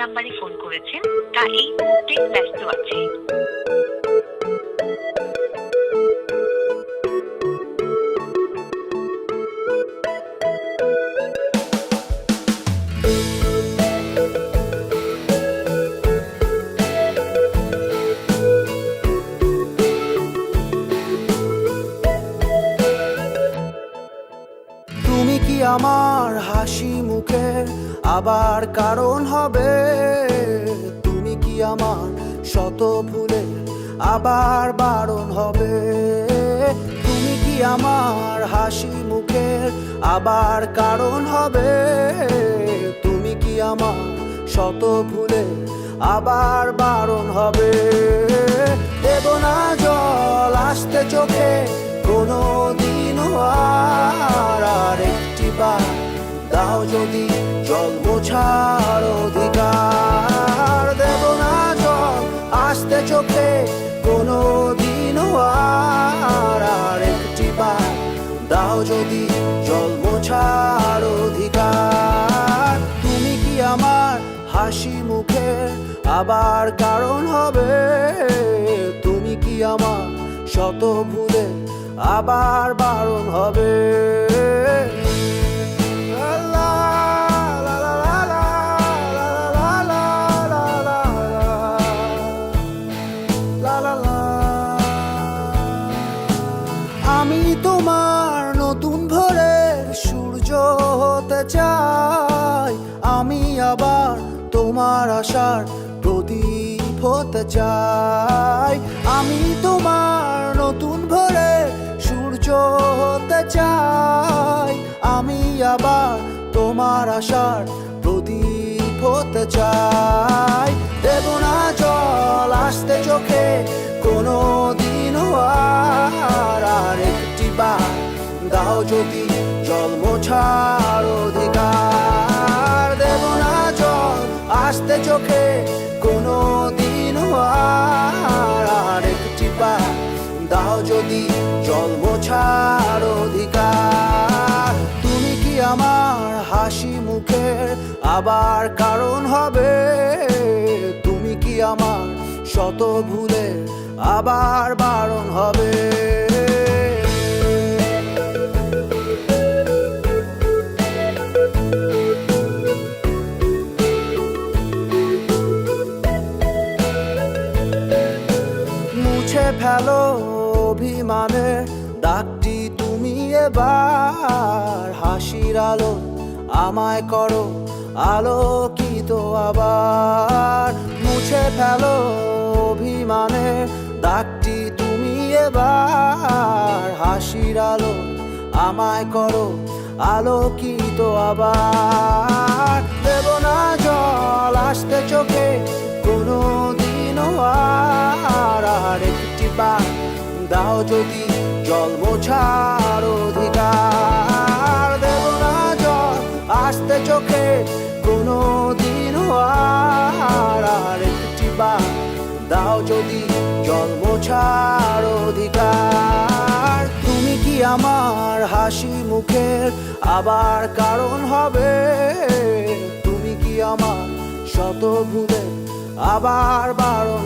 নাম্বারে ফোন করেছেন তা এই মুহূর্তে ব্যস্ত আছে। আমার হাসি মুখের আবার কারণ হবে। তুমি কি আমার শত ভুলে আবার বারণ হবে? তুমি কি আমার হাসি মুখের আবার কারণ হবে? তুমি কি আমার শত ভুলে আবার বারণ হবে? দাও জল মোছার অধিকার। দেব না জল, আসতে চোখে কোনো দিনও আর আর একটি বার। দাও যদি জল মোছার অধিকার। তুমি কি আমার হাসি মুখের আবার কারণ হবে? তুমি কি আমার শত ভুলে আবার বারণ হবে? হতে চাই, আমি আবার তোমার আশার প্রদীপ হতে চাই। আমি তোমার নতুন ভোরের সূর্য হতে চাই, আমি আবার তোমার আশার প্রদীপ হতে চাই। দেব না জল আসতে চোখে কোনো আর আর একটি বার। দাও যদি জল মোছার অধিকার দেব না জল। আসতে চোখে কোনো দিন আর একটি বার দাও যদি জল মোছার অধিকার। তুমি কি আমার হাসি মুখের আবার কারণ হবে? তুমি কি আমার শত ভুলে আবার বারণ হবে? ফেলো অভিমানের ডাকটি তুমি এবার হাসির আলো আমায় করো, আলোকিত আবার। মুছে ফেলো অভিমানের ডাকটি তুমি এবার হাসির আলো আমায় করো, আলোকিত আবার। জল মোছার অধিকার। দেব না জল, আসতে চোখে কোনো দিন আর একটি বার দাও যদি জল মোছার অধিকার। তুমি কি আমার হাসি মুখের আবার কারণ হবে? তুমি কি আমার শত ভুলে আবার বারণ